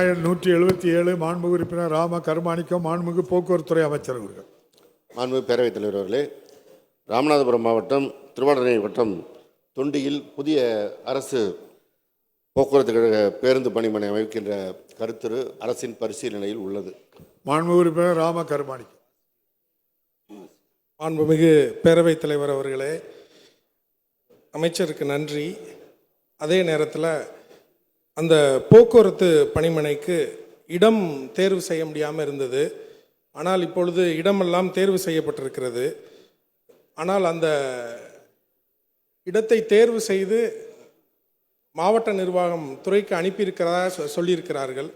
நூற்றி எழுபத்தி ஏழு மாண்புமிகு உறுப்பினர் ராம கருமாணிக்கம் மாண்புமிகு போக்குவரத்துறை அமைச்சர் அவர்கள். மாண்புமிகு பேரவைத் தலைவர் அவர்களே ராமநாதபுரம் மாவட்டம் திருவாடனை வட்டம் தொண்டியில் புதிய அரசு போக்குவரத்து கழக பேருந்து பணிமனை அமைக்கின்ற கருத்துரு அரசின் பரிசீலனையில் உள்ளது. மாண்புமிகு உறுப்பினர் ராம கருமாணிக்கம். மாண்புமிகு பேரவைத் தலைவர் அவர்களே அமைச்சருக்கு நன்றி. அதே நேரத்தில் அந்த போக்குவரத்து பணிமனைக்கு இடம் தேர்வு செய்ய முடியாமல் இருந்தது. ஆனால் இப்பொழுது இடமெல்லாம் தேர்வு செய்யப்பட்டிருக்கிறது. ஆனால் அந்த இடத்தை தேர்வு செய்து மாவட்ட நிர்வாகம் துறைக்கு அனுப்பியிருக்கிறதா சொ- சொல்லியிருக்கிறார்கள்.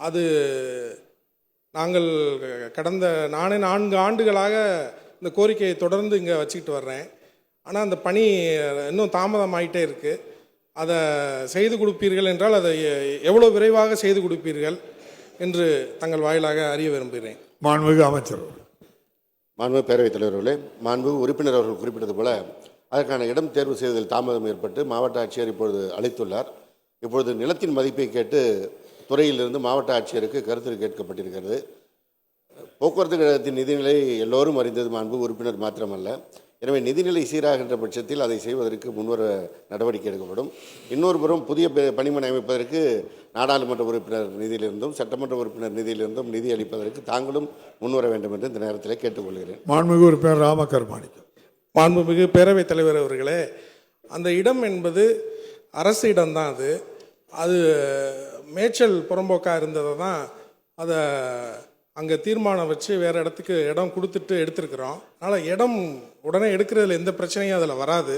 அது நாங்கள் கடந்த நானே நான்கு ஆண்டுகளாக இந்த கோரிக்கையை தொடர்ந்து இங்கே வச்சுக்கிட்டு வர்றேன். ஆனால் அந்த பணி இன்னும் தாமதமாயிட்டே இருக்குது அதை செய்து கொடுப்பீர்கள் என்றால் அதை எவ்வளோ விரைவாக செய்து கொடுப்பீர்கள் என்று தங்கள் வாயிலாக அறிய விரும்புகிறேன். மாண்புமிகு அமைச்சர். மாண்புமிகு பேரவைத் தலைவர் அவர்களே மாண்புமிகு உறுப்பினர் அவர்கள் குறிப்பிட்டது போல அதற்கான இடம் தேர்வு செய்வதில் தாமதம் ஏற்பட்டு மாவட்ட ஆட்சியர் இப்பொழுது அளித்துள்ளார் இப்பொழுது நிலத்தின் மதிப்பை கேட்டு துறையிலிருந்து மாவட்ட ஆட்சியருக்கு கருத்து கேட்கப்பட்டிருக்கிறது. போக்குவரத்து கழகத்தின் நிதிநிலை எல்லோரும் அறிந்தது மாண்பு உறுப்பினர் மாத்திரமல்ல. எனவே நிதிநிலை சீராகின்ற பட்சத்தில் அதை செய்வதற்கு முன்வர நடவடிக்கை எடுக்கப்படும். இன்னொரு புறம் புதிய ப- பணிமனை அமைப்பதற்கு நாடாளுமன்ற உறுப்பினர் நிதியிலிருந்தும் சட்டமன்ற உறுப்பினர் நிதியிலிருந்தும் நிதி அளிப்பதற்கு தாங்களும் முன்வர வேண்டும் என்று இந்த நேரத்தில் கேட்டுக்கொள்கிறேன். மாண்புமிகு உறுப்பினர் ராம கருமாணிக்கம் மாண்புமிகு பேரவைத் தலைவர் அவர்களே அந்த இடம் என்பது அரசு இடம்தான் அது. அது மேய்ச்சல் புறம்போக்காக இருந்ததை தான் அதை அங்கே தீர்மானம் வச்சு வேறு இடத்துக்கு இடம் கொடுத்துட்டு எடுத்திருக்கிறோம். அதனால் இடம் உடனே எடுக்கிறதுல எந்த பிரச்சனையும் அதில் வராது.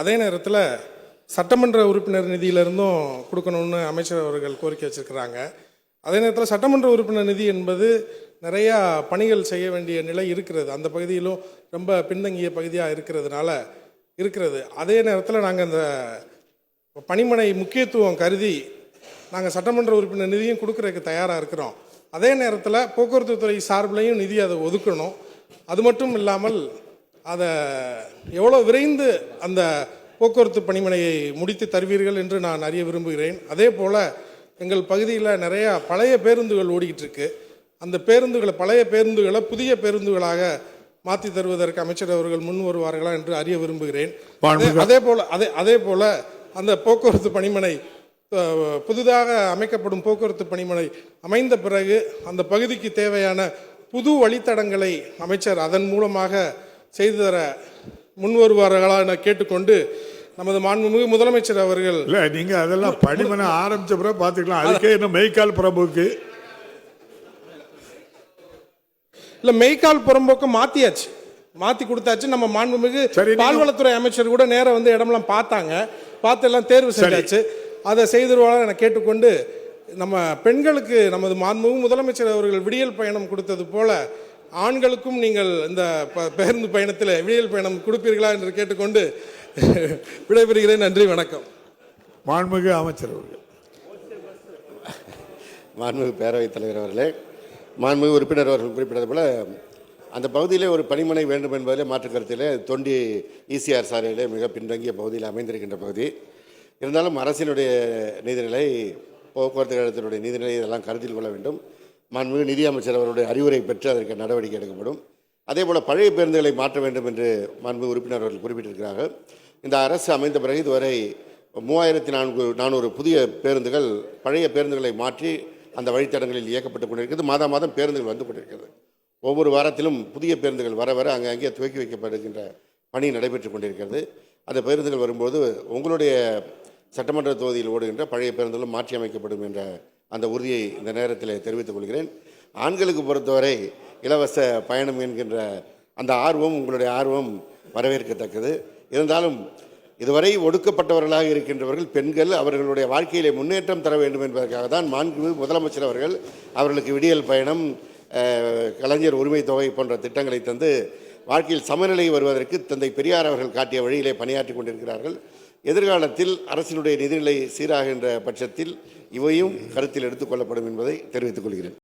அதே நேரத்தில் சட்டமன்ற உறுப்பினர் நிதியிலிருந்தும் கொடுக்கணும்னு அமைச்சர் அவர்கள் கோரிக்கை வச்சுருக்கிறாங்க. அதே நேரத்தில் சட்டமன்ற உறுப்பினர் நிதி என்பது நிறையா பணிகள் செய்ய வேண்டிய நிலை இருக்கிறது. அந்த பகுதியிலும் ரொம்ப பின்தங்கிய பகுதியாக இருக்கிறதுனால இருக்கிறது. அதே நேரத்தில் நாங்கள் அந்த பணிமனை முக்கியத்துவம் கருதி நாங்கள் சட்டமன்ற உறுப்பினர் நிதியும் கொடுக்குறதுக்கு தயாராக இருக்கிறோம். அதே நேரத்தில் போக்குவரத்து துறை சார்பிலையும் நிதி அதை ஒதுக்கணும். அது மட்டும் இல்லாமல் அதை எவ்வளோ விரைந்து அந்த போக்குவரத்து பணிமனையை முடித்து தருவீர்கள் என்று நான் அறிய விரும்புகிறேன். அதே போல் எங்கள் பகுதியில் நிறையா பழைய பேருந்துகள் ஓடிக்கிட்டு இருக்கு. அந்த பேருந்துகளை பழைய பேருந்துகளை புதிய பேருந்துகளாக மாற்றி தருவதற்கு அமைச்சர் அவர்கள் முன் வருவார்களா என்று அறிய விரும்புகிறேன். அதே போல அதே அதே போல அந்த போக்குவரத்து பணிமனை புதிதாக அமைக்கப்படும் போக்குவரத்து பணிமனை அமைந்த பிறகு அந்த பகுதிக்கு தேவையான புது வழித்தடங்களை அமைச்சர் அதன் மூலமாக செய்து தர முன் வருவார்களா என கேட்டுக்கொண்டு நமது மாண்புமிகு முதலமைச்சர் அவர்கள் இல்லை நீங்கள் அதெல்லாம் பணிமனை ஆரம்பிச்ச பிறகு பார்த்துக்கலாம். அதுக்கே இன்னும் மெய்க்கால் பிரபுக்கு இல்ல மெய்க்கால் புறம்போக்கு மாத்தியாச்சு. மாத்தி கொடுத்தாச்சு. நம்ம மாண்புமிகு பால்வளத்துறை அமைச்சர் கூட நேரா வந்து இடமெல்லாம் பார்த்தாங்க. பார்த்து எல்லாம் தேர்வு செஞ்சாச்சு. அதை செய்திருவாங்க என கேட்டுக்கொண்டு நம்ம பெண்களுக்கு நமது மாண்புமிகு முதலமைச்சர் அவர்கள் விடியல் பயணம் கொடுத்தது போல ஆண்களுக்கும் நீங்கள் இந்த ப- பேருந்து பயணத்தில் விடியல் பயணம் கொடுப்பீர்களா என்று கேட்டுக்கொண்டு விடைபெறுகிறேன். நன்றி வணக்கம். மாண்புமிகு அமைச்சர் அவர்கள். மாண்புமிகு பேரவைத் தலைவர் அவர்களே மாண்புமிகு உறுப்பினர் அவர்கள் குறிப்பிட்டது போல அந்த பகுதியிலே ஒரு பணிமனை வேண்டும் என்பதிலே மாற்று கருத்திலே தொண்டி இசிஆர் சாலையிலே மிக பின்தங்கிய பகுதியில் அமைந்திருக்கின்ற பகுதி. இருந்தாலும் அரசினுடைய நீதிநிலை போக்குவரத்து கழகத்தினுடைய நீதிநிலை இதெல்லாம் கருத்தில் கொள்ள வேண்டும். மாண்புமிகு நிதியமைச்சர் அவருடைய அறிவுரை பெற்று அதற்கு நடவடிக்கை எடுக்கப்படும். அதே போல் பழைய பேருந்துகளை மாற்ற வேண்டும் என்று மாண்பு உறுப்பினர் அவர்கள் குறிப்பிட்டிருக்கிறார்கள். இந்த அரசு அமைந்த பிறகு இதுவரை மூவாயிரத்தி நான்கு நானூறு புதிய பேருந்துகள் பழைய பேருந்துகளை மாற்றி அந்த வழித்தடங்களில் இயக்கப்பட்டு கொண்டிருக்கிறது. மாதம் மாதம் பேருந்துகள் வந்து கொண்டிருக்கிறது. ஒவ்வொரு வாரத்திலும் புதிய பேருந்துகள் வர வர அங்கே அங்கே துவக்கி வைக்கப்படுகின்ற பணி நடைபெற்று கொண்டிருக்கிறது. அந்த பேருந்துகள் வரும்போது உங்களுடைய சட்டமன்ற தொகுதியில் ஓடுகின்ற பழைய பேருந்துகளும் மாற்றி அமைக்கப்படும் என்ற அந்த உறுதியை இந்த நேரத்தில் தெரிவித்துக் கொள்கிறேன். ஆண்களுக்கு பொறுத்தவரை இலவச பயணம் என்கின்ற அந்த ஆர்வம் உங்களுடைய ஆர்வம் வரவேற்கத்தக்கது. இருந்தாலும் இதுவரை ஒடுக்கப்பட்டவர்களாக இருக்கின்றவர்கள் பெண்கள் அவர்களுடைய வாழ்க்கையிலே முன்னேற்றம் தர வேண்டும் என்பதற்காக தான் மாண்பு முதலமைச்சர் அவர்கள் அவர்களுக்கு விடியல் பயணம் கலைஞர் உரிமை தொகை போன்ற திட்டங்களை தந்து வாழ்க்கையில் சமநிலை வருவதற்கு தந்தை பெரியார் அவர்கள் காட்டிய வழியிலே பணியாற்றி கொண்டிருக்கிறார்கள். எதிர்காலத்தில் அரசினுடைய நிதிநிலை சீராகின்ற பட்சத்தில் இவையும் கருத்தில் எடுத்துக்கொள்ளப்படும் என்பதை தெரிவித்துக் கொள்கிறேன்.